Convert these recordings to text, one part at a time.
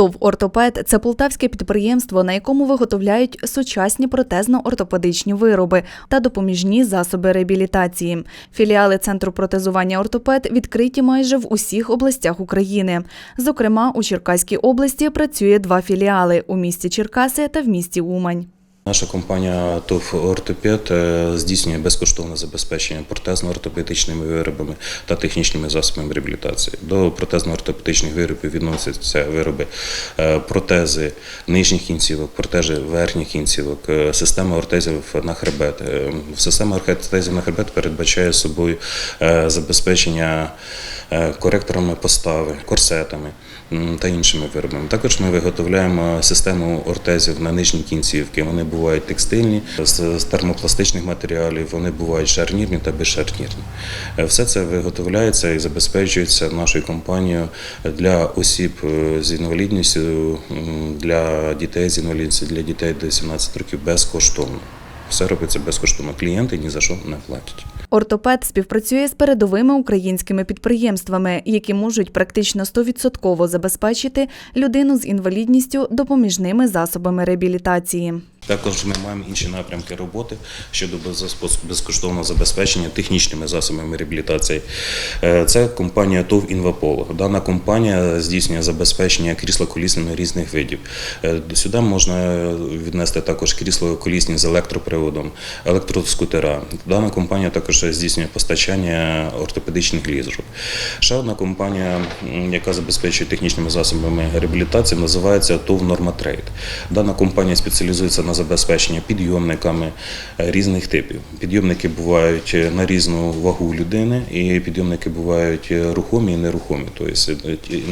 ТОВ «Ортопед» – це полтавське підприємство, на якому виготовляють сучасні протезно-ортопедичні вироби та допоміжні засоби реабілітації. Філіали центру протезування «Ортопед» відкриті майже в усіх областях України. Зокрема, у Черкаській області працює два філіали – у місті Черкаси та в місті Умань. Наша компанія ТОВ «Ортопед» е, здійснює безкоштовне забезпечення протезно-ортопедичними виробами та технічними засобами реабілітації. До протезно-ортопедичних виробів відносяться вироби е, протези нижніх кінцівок, протези верхніх кінцівок, е, система ортезів на хребет. Система ортезів на хребет передбачає собою забезпечення коректорами постави, корсетами та іншими виробами. Також ми виготовляємо систему ортезів на нижні кінцівки. Вони бувають текстильні, з з термопластичних матеріалів, вони бувають шарнірні та безшарнірні. Е, Все це виготовляється і забезпечується нашою компанією для осіб е, з інвалідністю, для дітей з інвалідністю, для дітей до 17 років безкоштовно. Все робиться безкоштовно. Клієнти ні за що не платять. «Ортопед» співпрацює з передовими українськими підприємствами, які можуть практично 100% забезпечити людину з інвалідністю допоміжними засобами реабілітації. Також ми маємо інші напрямки роботи щодо безкоштовного забезпечення технічними засобами реабілітації. Е, Це компанія ТОВ «Інваполо». Дана компанія здійснює забезпечення крісло-колісними різних видів. Е, Сюди можна віднести також крісло-колісні з електроприводом, електроскутера. Дана компанія також здійснює постачання ортопедичних ліжок. Ще одна компанія, яка забезпечує технічними засобами реабілітації, називається ТОВ «Норматрейд». Дана компанія спеціалізується на забезпеченні підйомниками е, різних типів. Підйомники бувають е, на різну вагу людини, і підйомники бувають е, рухомі і нерухомі. Тобто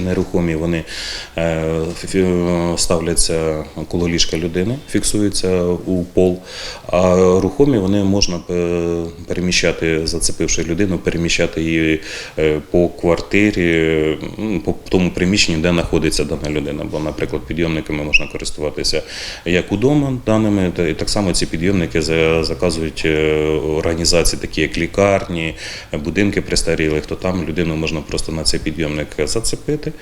нерухомі вони ставляться коло ліжка людини, фіксуються у пол, а рухомі вони можна переміщати, зацепивши людину, переміщати її по квартирі, по тому приміщенню, де знаходиться дана людина. Бо, наприклад, підйомниками можна користуватися як удома даними, і так само ці підйомники заказують е, організації, такі як лікарні, будинки престарілих, то там людину можна просто на цей підйомник зацепити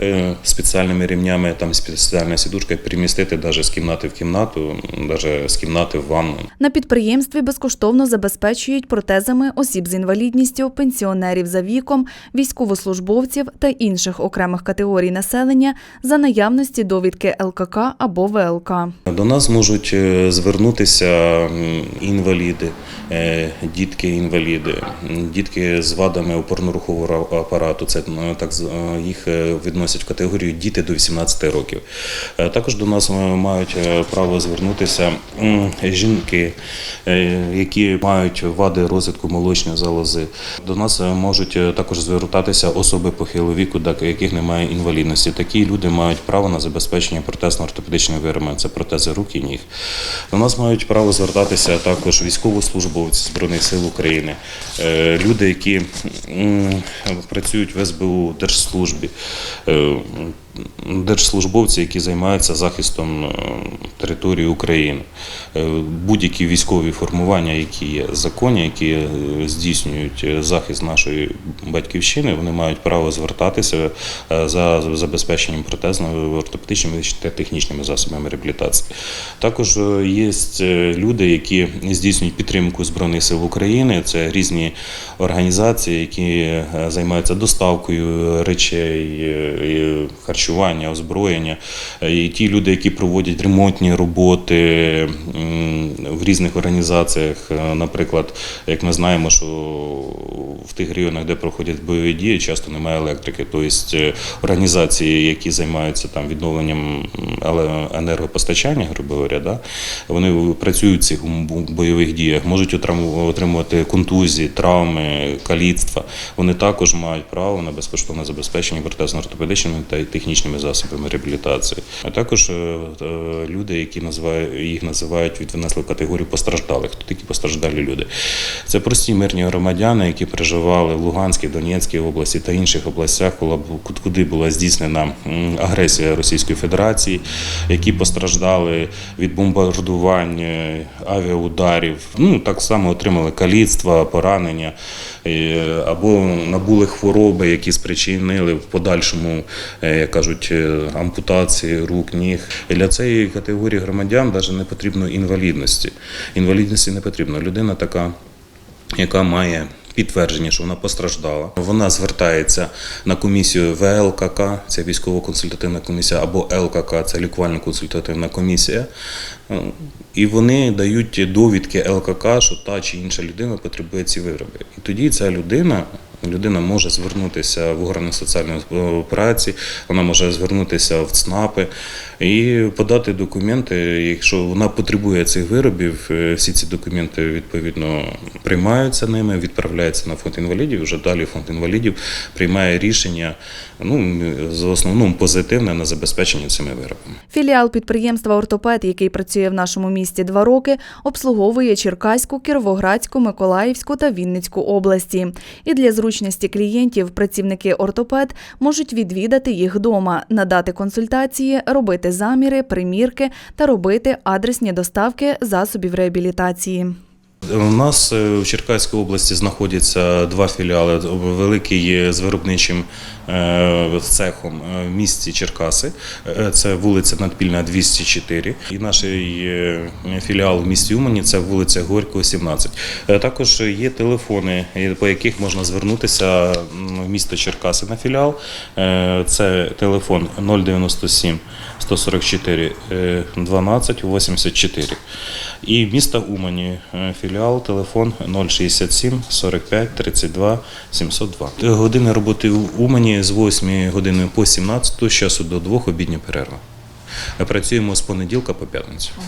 е, спеціальними рівнями, там спеціальна сідушка, перемістити навіть з кімнати в кімнату, навіть з кімнати в ванну. На підприємстві безкоштовно забезпечують протезами осіб з інвалідністю, пенсіонерів за віком, військовослужбовців та інших окремих категорій населення за наявності довідки ЛКК або ВЛК. До нас можуть е, звернутися інваліди, е, дітки-інваліди, дітки з вадами опорно-рухового апарату. Це е, так їх відносять в категорію діти до 18 років. Також до нас мають право звернутися жінки, які мають вади розвитку молочної залози. До нас можуть також звертатися особи похилого віку, яких немає інвалідності. Такі люди мають право на забезпечення протезно-ортопедичними виробами. Це протези рук і ніг. До нас мають право звертатися також військовослужбовці Збройних сил України, е, люди, які працюють в СБУ держслужбі. Держслужбовці, які займаються захистом е, території України, Е, будь-які військові формування, які є законні, які е, здійснюють захист нашої батьківщини, вони мають право звертатися за забезпеченням протезними, ортопедичними та технічними засобами реабілітації. Також є люди, які здійснюють підтримку Збройних сил України. Це різні організації, які займаються доставкою речей, і харчування, озброєння. Е, І ті люди, які проводять ремонтні роботи в різних організаціях, Е, наприклад, як ми знаємо, що в тих районах, де проходять бойові дії, часто немає електрики. Тобто е, організації, які займаються там відновленням енергопостачання, грубо говоря, да, вони працюють в цих бойових діях, можуть отримувати контузії, травми, каліцтва. Вони також мають право на безкоштовне забезпечення протезно-ортопедичними та технічними засобами реабілітації. А також е, е, люди, які називають їх називають віднесли в категорію постраждалих. Хто такі постраждалі люди? Це прості мирні громадяни, які проживали в Луганській, Донецькій області та інших областях, куди була здійснена агресія Російської Федерації, які постраждали від бомбардувань, е, авіаударів. Ну так само отримали каліцтва, поранення. або набули хвороби, які спричинили в подальшому, е, як кажуть, е, ампутації рук, ніг. Для цієї категорії громадян навіть не потрібно інвалідності. Інвалідності не потрібно. Людина така, яка має. Підтвердження, що вона постраждала. Вона звертається на комісію ВЛКК, це військово-консультативна комісія, або ЛКК, це лікувально-консультативна комісія. Е, І вони дають довідки ЛКК, що та чи інша людина потребує ці вироби. І тоді ця людина. Людина може звернутися в органи соціальної е, праці, вона може звернутися в ЦНАПи і подати документи. Якщо вона потребує цих виробів, е, всі ці документи відповідно приймаються ними, відправляються на фонд інвалідів. Вже далі фонд інвалідів приймає рішення, ну в основному позитивне на забезпечення цими виробами. Філіал підприємства Ортопед, який працює в нашому місті два роки, обслуговує Черкаську, Кіровоградську, Миколаївську та Вінницьку області. І для зручності клієнтів працівники ортопед можуть відвідати їх вдома, надати консультації, робити заміри, примірки та робити адресні доставки засобів реабілітації. У нас е, в Черкаській області знаходяться два філіали. Великий з виробничим е, цехом е, в місті Черкаси. Це вулиця Надпільна, 204. І наш філіал в місті Умані це вулиця Горького, 17. Е, Також є телефони, по яких можна звернутися в місто Черкаси на філіал. Це телефон 097 144 е, 12 84. І міста Умані е, філіал, телефон 067 45 32 702. Години роботи в Умані з 8 години по 17, з часу до 2 обідня перерва. Працюємо з понеділка по п'ятницю.